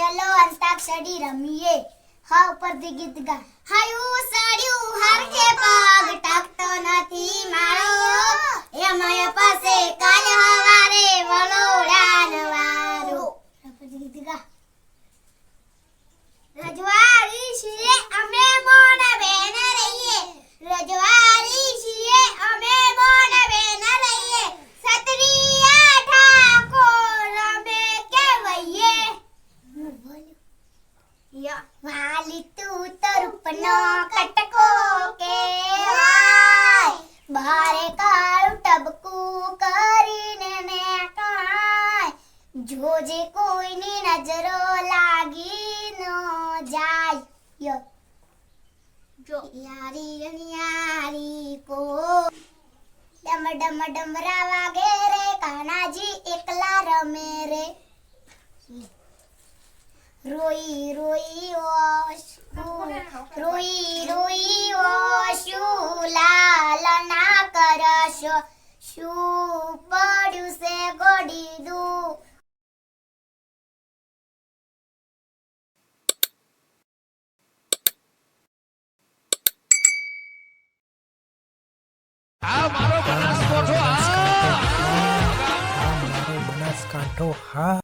ચલો અંતાક્ષરી રમીએ. હા ઉપરથી ગીત ગા હાયું સાડ્યું વાલી તું કટકો કે ભારે કાળું ટબકું કરીને કાય. જોજે કોઈની નજરો લાગી ન જાય. યો. જો. યારી અણિયારી કો. ડમ ડમ ડમરા વાગે રે કાનાજી એકલા રમે રે. રોઈ રોઈ ઓશું રોઈ રોઈ શું લાલ ના કરશો શું પડ્યું છે ગોડી દું આ મારો બનાસકોઠો આ આ મારો બનાસકાંઠો હા.